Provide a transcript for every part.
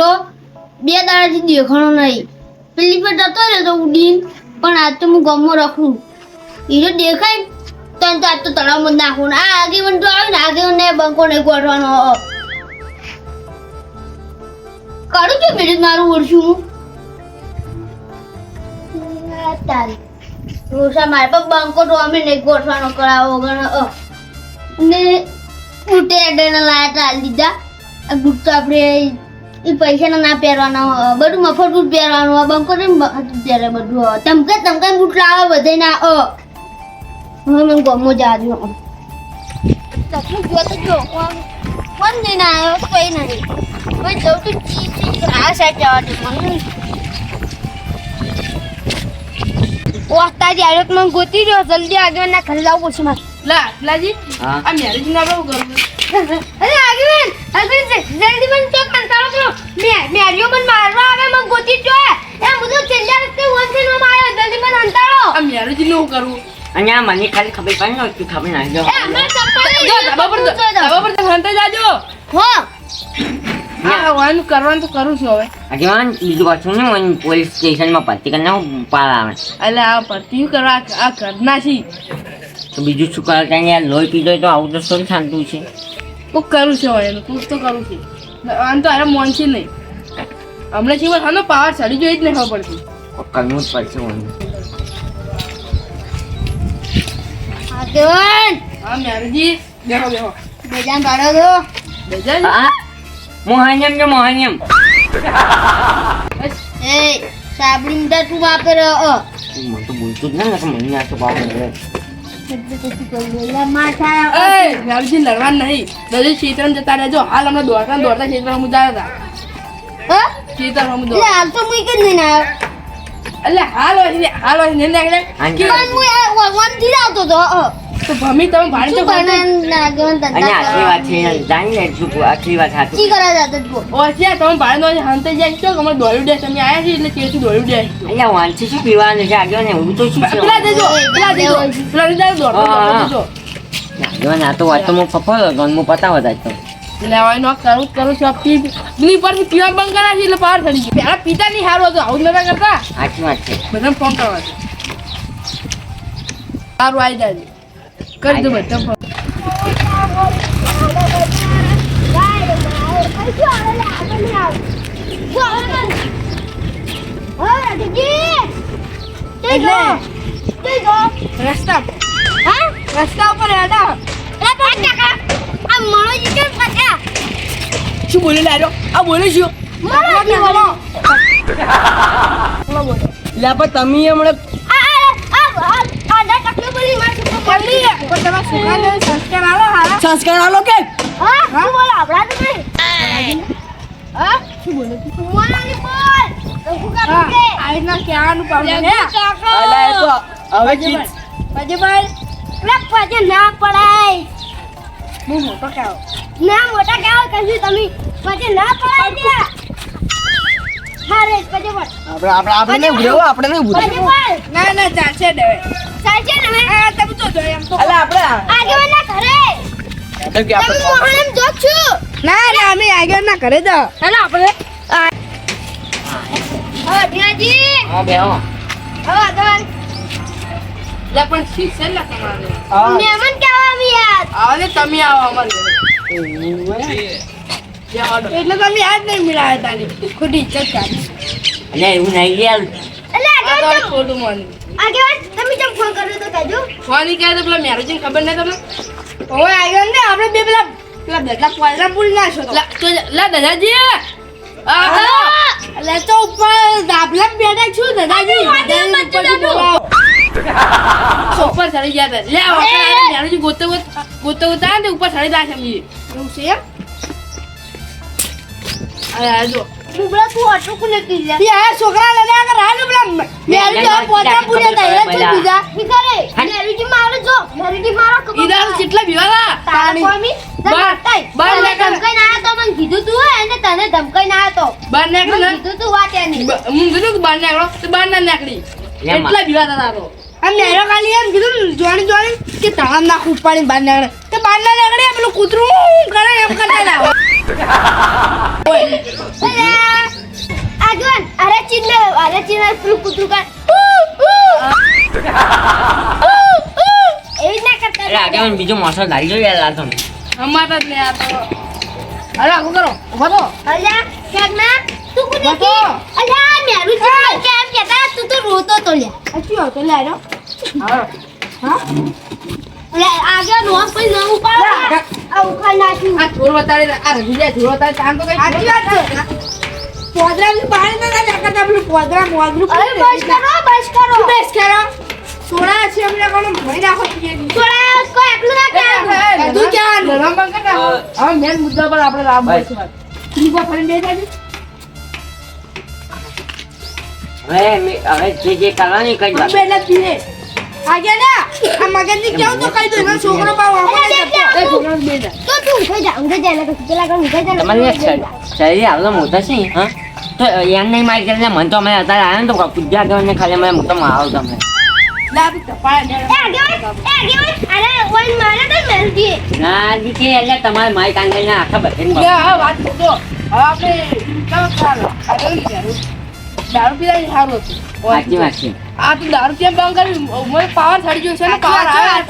રોટલો બે દાડાથી દેખાણો નહીં. પેલી પર જતો રહ્યો તો ઉડીન, પણ આજ તો હું ગમો રાખું. એ જો દેખાય તો તો આજ તો તળાવમાં નાખું. આ આગેવન તો આવે ને આગેવન ને બંકો ને ગોઠવાનો કાઢું છું મેળે મારું ઓળશું તારી. રોષા મારે પણ બંકો તો અમે નહીં ગોઠવાનો કરાવો, ગણ ને ઉટે અડેને લાયા તા, આ બૂટ આપણે એ પૈસા ના પહેરવાના હોય. બધું મફત બૂટ પહેરવાનું હોય. બંકો ને મફત પહેરે બધું હોય. તમકે તમકે બૂટ લાવે બધે ના અ હવે મને ગમો જાજો તકલીફ જો તો જો કોણ નહીં આવ્યો કોઈ નહીં કોઈ જવું તો ચીજ ચી આ સાઈડ જવા દે મને ઓ તારી આડત મને ગોતી રહ્યો જલ્દી આગળ ના ઘરે લાવું પછી મારે લા લાજી. આ મેરેજ ના બહુ કરું અરે આગળ આગળ જલ્દી મને તો કંટાળો કરો મે મેરિયો મન મારવા આવે મને ગોતી જો એ બધું છેલ્લા રસ્તે વંશે નો માર્યો જલ્દી મને અંતાળો આ મેરેજનું કરવું અને આ મને ખાલી ખબર પડી ન તું ખબર ના જો એ અમે ચપ્પલ જો ધાબા પર તો- ધાબા પર તો હંતે જાજો. હો. હા વાનું કરવાનું તો કરું છું હવે. આગેવાન બીજું પાછું ને મને પોલીસ સ્ટેશનમાં ભરતી કરીને હું પાર આવે. એટલે આ ભરતી કરવા આ- ઘરના છી તો બીજું શું કરે ત્યાં યાર લોહી પીધો તો આવું તો શું શાંતું છે? કોક કરું છું હવે એનું કોક તો કરું છું. આમ તો અરે મોન છે નહીં. હમણાં છે હાનો પાવર ચડી જોઈ જ નહીં ખબર પડતી. કરવું જ પડશે મને. આગળ હા મેરેજી બેહો બેહો. બેજાન પાડો તો બેજા હા? મોહાન્યમ કે મોહાન્યમ? એ સાબડી તું વાપરે અ. મને તો બોલતું જ ના મને આ તો ભાવ લડવા નહીં. દરેક ક્ષેત્રમાં જતા રહેજો. હાલ હમણાં દોડતા દોડતા ક્ષેત્રમાં મુજા હતા. ક્ષેત્રમાં હું એટલે હાલ તો મુઈ કે નહીં આવ્યો એટલે હાલ હોય હાલ હોય ને નાખડે હાંજી. પણ વનથી આવતો તો અ તો ભમી તમે ભાડી તો અને આટલી વાત છે જાણી લે શું આટલી વાત ચી કરા જાતો તું ઓછ્યા તમે ભાડે નો હંતે જાય છો કે અમે દોડ્યું દે તમે આયા છે એટલે દોડ્યું અહીંયા વાંચી શું પીવાનું છે આગળ ને હું તો શું છે પેલા દેજો પેલા દેજો પેલા દેજો દોડતો હા, હા. દોડતો આગળ આ તો વાત તો હું ફફો ગનમાં પતાવ જ તો લેવાય નો કરું કરું છું પી પરથી પીવા બંધ કરા છે એટલે પાર ચડી ગઈ પેલા પીતા નહીં સારું હતું આવું નતા કરતા સાચી વાત છે બધાને ફોન કરવા સારું આવી જાય કરી દો બધા રસ્તા હા? રસ્તા ઉપર હેડા. શું બોલી લાયો આ બોલે શું? લા પણ તમે હમણાં પણ તમારા છોકરાને સંસ્કાર આલો હારા. સંસ્કાર આલો કે? હા? આ રીતના કહેવાનું પાડે ને અલા એ તો હવે ચીજ પછી ભાઈ ના પડાય. હું મોટો ના મોટા કેવા કશું તમે પછી ના પડાય હા બોલ આપણે આપણે આપણે નહીં ભૂલેવો આપણે નહીં પછી ના ના ચાલશે ડવે ને તમે તો જોઈ એમ તો. અલા આપણે આગળ ના ઘરે. કેમ કે તમે મોહન એમ જોક છું. ના ના અમે આગળ ના કરે તો હેલો આપણે હા. ઢિયાજી હા બેહો હવે આગળ. લે પણ શીશે લે તમારે. મહેમાન કેવા આવી યાર? આવો તમે આવો અમારે એટલે તમે આજ નહીં મિલાયા તારી ખોટી ચાલી અને એવું નહીં યાર અલે આ તો ખોટું માની. આગળ તમે જેમ ફોન કર્યો તો કહેજો ફોન કહે તો પેલા મેરેજ ખબર નહીં તમને? ઓય આગળ ને આપણે બે પેલા પેલા બેટલા પાયરા પૂરી નાખશો તો તો લા દાદાજી. આ લે તો ઉપર દાબલા બેઠા છું દાદાજી. ઉપર ચડી ગયા હતા. લે ગોત ગોતે ગોતા ને ઉપર ચડી જાય છે એવું છે એમ અરે આ જો. બુબડા તું ઓટો કોને કીધા યાર છોકરા લઈને આગળ રાજ પેલા મેરેજ તો પોતા પૂરી થાય એટલે ચલ બીજા ઠીક છે મેરીજી મારો જો. મેરીજી મારો ખબર ઈદાર કેટલા બીવાલા તારા કોમી બાર- બાર તને ધમકાઈ ના તો મને કીધું તું હે અને તને ધમકાઈ ના તો. બાર ને. કીધું તું વાત એની. હું કીધું બાર બહાર નીકળો તો બહાર ના નીકળી. એટલા બીવાતા હતા તો આ મેરો ખાલી એમ કીધું ને જોણી જોણી કે તાળા નાખું પાણી બહાર નીકળે. તો બહાર ના નીકળે પેલું કૂતરું કરે એમ કરતા પેલું કૂતરું કર એવી ના કરતા એટલે આગળ બીજો મોસર લાગી ગયો યાર લાતો અમારે જ નહીં આ તો. અરે આખું કરો ઊભો તો. અલ્યા ક્યાંકના તું કુદી બતો. અલ્યા મેરું ચીને કેમ કેતા તું તો રોતો તો લે. આ શું હતો લે આરો લે આગે નો કોઈ ન ઉપાડ. આ ઉખાડ નાખ્યું આ ચોર વતારે આ રઘુજા ચોર વતારે કામ તો કઈ સાચી વાત છે. પોદરા ની પાણી ના ના કરતા પેલું પોદરા મોદરું અરે બસ કરો બસ કરો. બેસ કરો સોડા છે અમને કોણ ભણી નાખો થોડા કોઈ એટલું ના કહેવાનું. તું ક્યાં નરમ કર નાખો હવે મેન મુદ્દા પર આપણે લાભ બસ. મળશે લીપા ફરીને બેસા છે? હવે મે- હવે જે જે કરવાની કઈ વાત એટલે પીએ આગે ના આ મગજની કેવું તો કહી દો છોકરો પાવ અરે, આપણે બે, બે, એ છોકરો બે જા તો તું ઊંઘાઈ જા ઊંઘાઈ જા એટલે પેલા કણ ઊંઘાઈ જા ને. શરીર- શરીર આવડો છે હા? તો એમ નહીં મારી કરીને મન તો અમે અત્યારે આવ્યા ને તો પૂજા કરીને ખાલી અમે મોટો મારો તમે લા બી તપાય ને એ આગેવાન, એ આગેવાન, અરે ઓય મારે તો મેલજી. ના એટલે તમારે મારી કાંગરીને આખા દારૂ પીધા સારું હતું. સાચી વાત છે. આ તો દારૂ કેમ બંધ કરી મને પાવર ચડી ગયો છે ને પાવર આવે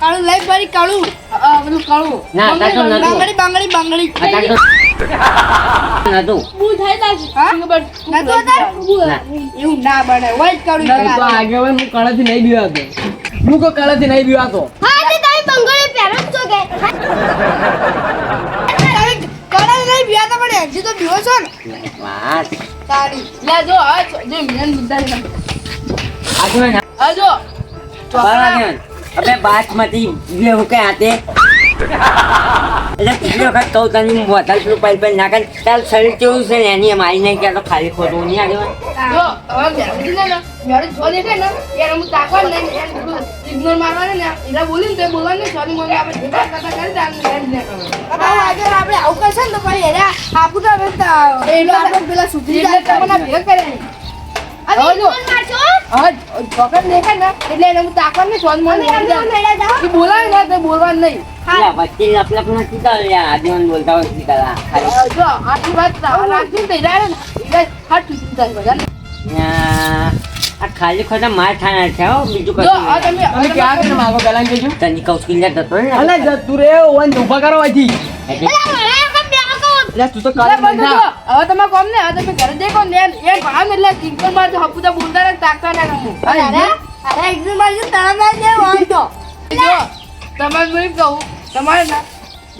કાળું લઈ બરી કાળું. બધું કાળું. બંગડી બંગડી બંગડી. એવું ના બને. વાઈટ કાળું આગળ તો હું કાળાથી નહીં બીવાતો. હું કોઈ કાળાથી નહીં બીવાતો. હા તે પહેરો છો કે. કલર નહીં પણ હજી તો બીવો છો ને. વાત. તારી. લે જો આ જો મેન મુદ્દા છે આગળ આ જો બરાબર. અમે બાસમતી જેવું કે આતે એટલે કેટલી વખત કહું તને વધારે પેલું પાઇપ પાઇપ નાખે તાર શરીર કેવું છે ને એની મારી નહીં કે તો ખાલી ખોટું નહીં આગળ આપણે આવું કરશે ને તો પછી એને આપું તો હવે એનો આપણે પેલા સુધરી દેખે ને એટલે એને હું તાકવા ને સોરી મમ્મી અમે મેળા જાઓ. એ બોલાવે ને બોલવાનું નહીં. વચ્ચે લપ લપ નથી તો બોલતા હોય ખાલી. જો આટલી વાત રાખી ને ઈરા ઈરા હાથ તૂટી જાય આ ખાલી ખોટા માર ખાના છે હો. બીજું જો આ કશું તમે તમે ક્યાં કરીને માગો પેલા કેજો તને કૌશલ્ય જતો ને. અલે જતું રે ઓન ઊભા કરો અહીંથી. એટલે તું તો કાલે હવે તમે કોમ ને હવે તમે ઘરે દેખો ને એ ભાન એટલે કિંકરમાં હપુતા બોલતા ને તાકતા ને રમું અરે અરે એક્ઝામમાં તરત જ કહું? તમારે ના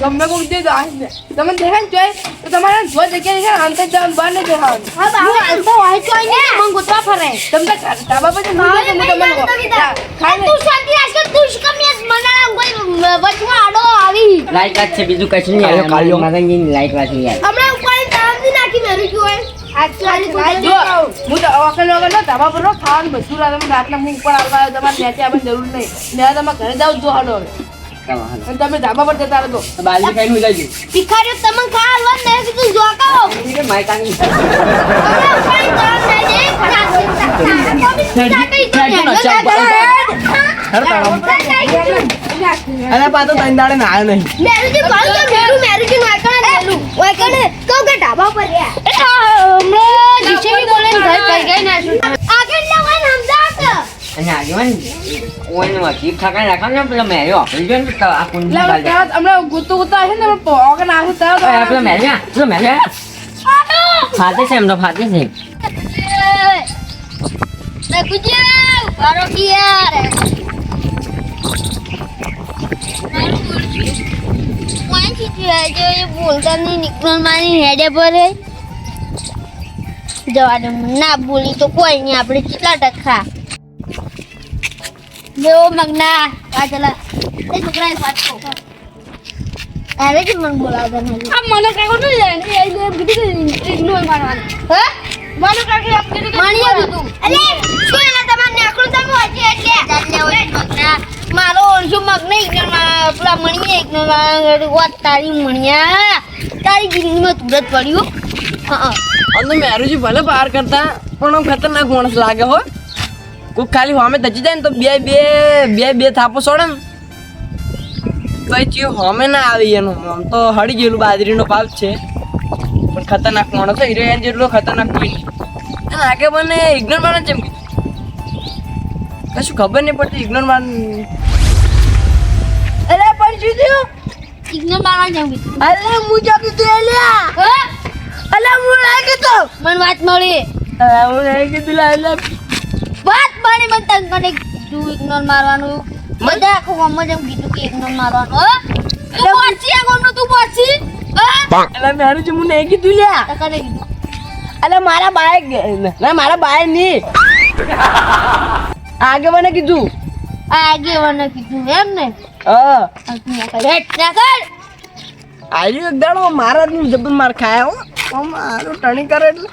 ગમે કોઈ દે તો ને તમે દેખે ને જોઈ તો તમારે જો જગ્યા છે ને અંતર જવાનું બહાર ને જવાનું. હા, બાબા, આમ તો હોય તો ને, મને ગોતવા ફરે. તમને ધાબા પર મારે હા, તમને. ખાઈ તું શાંતિ રાખ કે તું જ કમ યાર? કોઈ વચવા આડો આવી. લાઈક વાત છે બીજું કશું નહીં કાળિયો, કાળિયો. મગનજીની લાઈટ વાત છે યાર. હમણાં ઉપાડીને તાવથી નાખી મેરું જો હું તો વખત વખત નો ધાબા પર ખાવાનું બધું રાતે હું રાતના હું ઉપર આવવા આવ્યો તમારે નેચે આવવાની જરૂર નહીં. મેં તમારે ઘરે જાવ જો હાલો હવે. અને તમે ધાબા પર જતા રહો બાલી ખાઈને જઈશ. ભિખારીઓ તમને ખા હાલવા ને કીધું જોકાઓ. એટલે મારી કાંગરી હમણાં ઉપાડીને તાવ લઈ જઈ. તારા કોબી ચાટી તો ચાટી નો મેં ચાપ લગાડ્યા. હર તાળો. અરે પા તો તૈન દાડે ના નહીં. મેરુજી કોણ તો મેરુ મેરુજી નું આકણ મેલું ઓય કને તો કે ઢાબા પર રહ્યા. હમણાં જીસીબી બોલે ઘર કઈ ગઈ ના આગળ ના હોય ને અને આગેવાન ઓને વચ્ચે ઠાકાણે રાખવાનું ને પેલો મેર્યો આપણી જોઈને તો આ બાજુ. તરત હમણાં ગુતું ગુતા છે ને આવશે તરત ઓય, આ પેલો મેર્યો પેલો મેર્યો ફાતે છે એમનો ફાતે છે ને ગુજ્યા બારો યાર માનસી જો એ બોલતા નહીં નીકળો મારી હેડે પર હે. જવા દે ના બોલી તો કોઈ નહીં આપણે કેટલા ટકા જો મગના આ ચલા એ છોકરાએ અરે કે મને બોલાવતા નથી આ મને કાકો તો જાય એ એમ કીધું ઇગ્નોર મારવાનું હે મને કાકી આમ કીધું કે માણી હતું અરે શું એના તમારે નેકળું તમે હોય એટલે ચાલે હોય મગના મારો ઓળશું મગ નહીં ઇગ્નોર મારા પેલા મણીએ ઇગ્નોર મારા વાત તારી મણિયા તારી જિંદગીમાં તુરત પડ્યું હા અને મેરુજી ભલે બહાર કરતા પણ ખતરનાક માણસ લાગે હો કોઈક ખાલી હોમે તજી જાય ને તો બે બે બે બે થાપો છોડે ને. કઈ ચીજ હોમે ના આવી એનું. આમ તો હળી ગયેલું બાજરીનો પાક છે. પણ ખતરનાક માણસ હીરો એન જેટલો ખતરનાક કોઈ નહીં. આગે મને ઇગ્નોર મારે જેમ કીધું. કશું ખબર નહીં પડતી ઇગ્નોર માર અરે પણ શું થયું? સિગ્નલ મારવા જેમ અરે હું જો કીધું એલ્યા હા? હું ના કીધું મને વાત મળી. હું ના કીધું લા અલે વાત મળી મને તું કને કીધું ઇગ્નોર મારવાનું. મજા આખું ગામમાં જેમ કીધું કે ઇગ્નોર મારવાનું હો? તું પહોંચી આ ગામનો તું હા? અલે મારું જે મને નહીં કીધું લ્યા. કીધું? અલે મારા બાય ના મારા બાય નહીં. આગે મને કીધું. આ મને કીધું એમ ને? હા. હેટ ના કર આર્યું એક દાડો મારા જ જબર માર ખાયા હો. મારું ટણી કરે એટલે.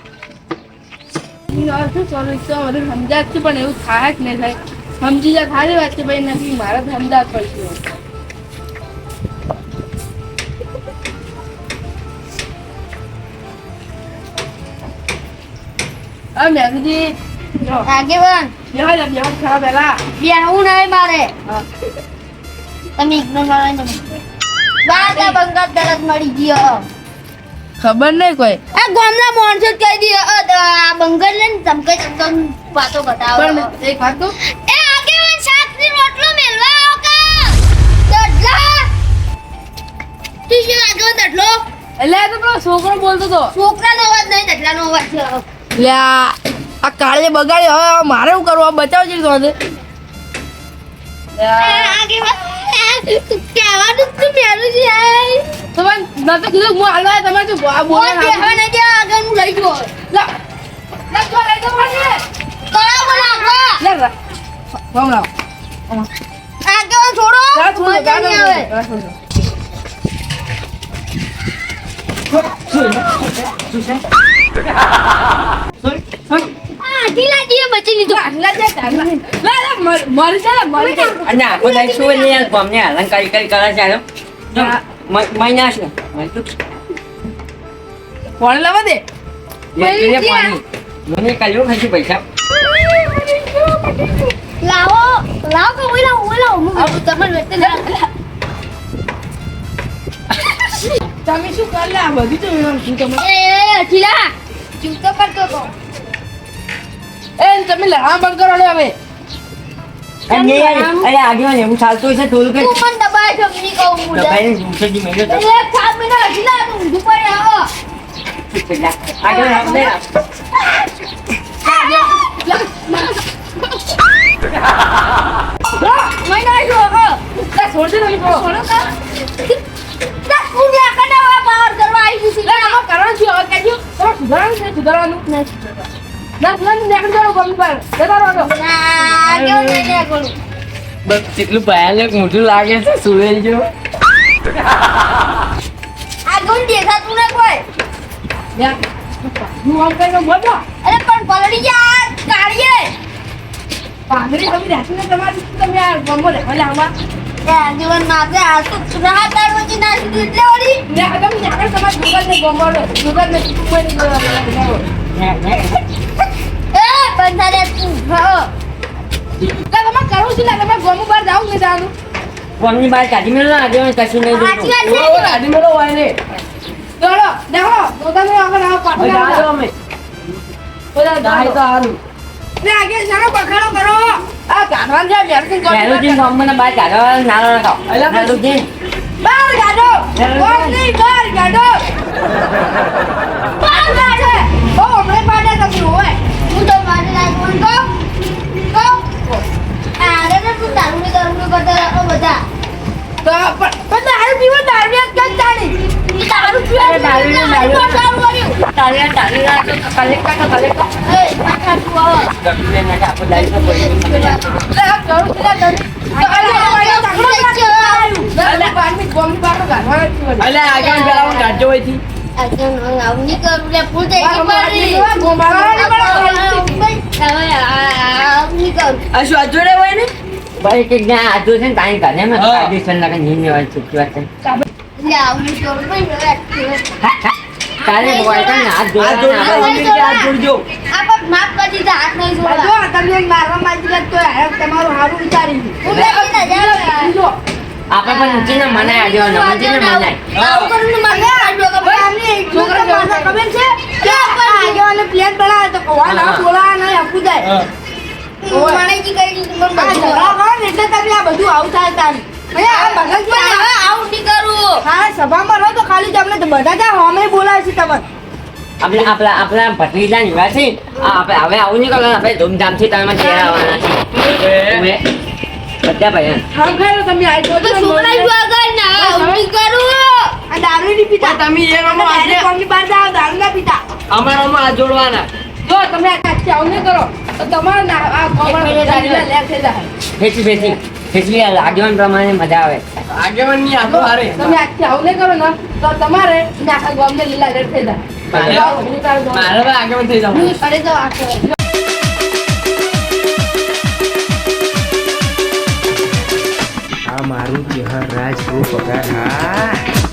સોરી તો બધું સમજાત છે પણ એવું થાય જ નહીં. થાય સમજી જાય ખાલી વાત છે ભાઈ નથી મારે સમજાત પડશે. મારે. મળી ગયો. ખબર નહીં કોઈ. આ ગામના માણસો જ કહી દીધો બંગર લઈને ચમકે ચમચમ વાતો બતાવો પણ એક વાત કહું? એ આગેવાન સાતની રોટલો મેલવા આવો કા? દડલા! તું શું આગેવાન દડલો? એટલે આ તો પેલો છોકરો બોલતો હતો. છોકરાનો અવાજ નહીં દડલાનો અવાજ છે. એટલે આ કાળે બગાડી હવે મારે શું કરવું? આ બચાવ છે તો આગે આગેવાન કહેવાનું તું મેલું છે. તમે ના તો કીધું હું હાલવા તમે આ બોલે બેહવા નહીં દે આગળ હું લઈ જુઓ લા લા તો લઈ જાઓ મને. કળા બોલ આગળ લે રા રામ રામ આગેવાન છોડો મજા નહીં આવે. આ ઢીલા ઢીલા બચી લીધું. લા જા લા. લા લા મર- મરી જા મરી જા. અને આખો દાઈ શું નહીં યાર ગમને હાલન કરી કરી કરે છે મ- મહિના છે. મને તો. ફોન લાવવા દે. પાણી. મને કાલ્યો ખાસી પૈસા. લાવો લાવો કે ઓલા ઓલા હું તમને વેતે તમે શું કર લે બધી તો શું તમે? એ ઢીલા ચૂપ તો તો એ તમે લડામ બંધ કરો હવે. અરે આગેવાન એવું ચાલતું હશે થોડું કઈ પણ દબાય છો નહીં કહું હું દબાઈને ઊંચેથી મેલ્યો તો. એક સાત મહિના ઢીલા તું ઊંધું પડે આવો. આગેવાન આપણે મહિના જો હો લા છોડ દે તમે છોડો કા દસ કુડિયા કડાવા બહાર કરવા આવી છું? લે આમાં કરવાનું છે હવે કહેજો. સુધારવાનું છે સુધારવાનું? ના કેટલું ભયાનક મોટું લાગે છે સુરેલ જો આ ગુણ દેખાતું ને કોઈ. અરે પણ પલડી જા કાઢીએ. પાંદડી તમે રહેતી ને તમારી તમે આ ગમો રહેવા લે આમાં? એ જીવનમાં આ તો સુના તાર ના દીધું એટલે વળી. ને આગળ તમારે ગૂગલ ને ગમો લે ગૂગલ ને નહીં ગમો કરવું છે ને તમે ગમો બહાર જાવ ને જાનું કોમની બહાર કાઢી મેળો આગેવાન કશું નહીં ગાડી મેળો હોય ને. દોડો દેખો તો આગળ આવો પાછળ અમે. તો ને આગળ જાઓ બખાડો કરો. આ કાઢવાનું છે બહાર કાઢવા નાનો નખાવ. અલા, નાનું દિન. બહાર કાઢો. કોઈ નહીં બહાર કાઢો. બહાર કાઢે. ઓ હમણાં પાડે તમને હોય હું તો મારે લાઈફોન કહો કહું આરે ને તું ને તારું ને કરતા રાખો બધા તો પણ પણ દારૂ પીવો દારૂ કર જાણી ઈ તારું પીવા દારૂ ને દારૂ. પણ સારું કર્યું તારે તારે કલેક્ટર તો કલેક્ટર. એ પાછા તું આવો ગમે એને કે આખો દાડી તો પડી ગઈ. લે આ કરું છે લે તો અલે આ વાળો ઝઘડો કાઢ્યો અલે બારની ગોમની બારો કાઢવાનો જ છે અલે આગળ પેલા ગાડજો હોયથી ભાઈ કે છે ને કાયદેસર ના વાત છે. તારે હાથ જોડજો માફ કરી દીધા હાથ નહીં જો તમે મારવા માંગી તો તમારું હારું વિચારી હું આપણે પણ ઊંચીને મનાય આગેવાનો ઊંચીને મનાય. આવું કરું મને કાઢો કે ભાઈ આમને એટલું તો ખબર છે? કે આગેવાને પ્લેન બનાવે તો કોવા ના હા. બોલાવા નહીં જાય. કરી આ બધું ઝઘડા એટલે તમને આ બધું આવું થાય તાન આ ભગત પણ હવે આવું નહીં કરું. હા સભામાં રહો તો ખાલી જ આપણે બધા ત્યાં હોમે બોલાવે છે તમને આપણે આપણા આપણા ભત્રીજા નિવા છે. આપણે હવે આવું નહીં કરવાનું. આપણે ધૂમધામથી તમે આવવાના છે બધા ભાઈ હા ખાઈ તમે આ તો છોકરા જો આગળ ના આવું કરું. આ દારૂ નહીં પીતા. તમે એ રમો આજે ડાયરેક્ટ કોમની બહાર દારૂ ના પીતા. અમારામાં આ જોડવાના. જો તમે આ કાચી આવું નહીં કરો. તો તમારે ના આ કોમળ મિનિટ દારૂ આગળ. લે થઈ જાય ફેંચી ફેંચી ફેંચી આગેવાન પ્રમાણે મજા આવે. આગેવાનની આપો હારે. તમે આખી આવું નહીં કરો ને તો તમારે આખા આખા ગામને લીલા રેડ થઈ જાય. મારે ગામ- આગેવાન થઈ જાવ અરે તો આખો મારું ત્યોહાર રાજ પગાર હા.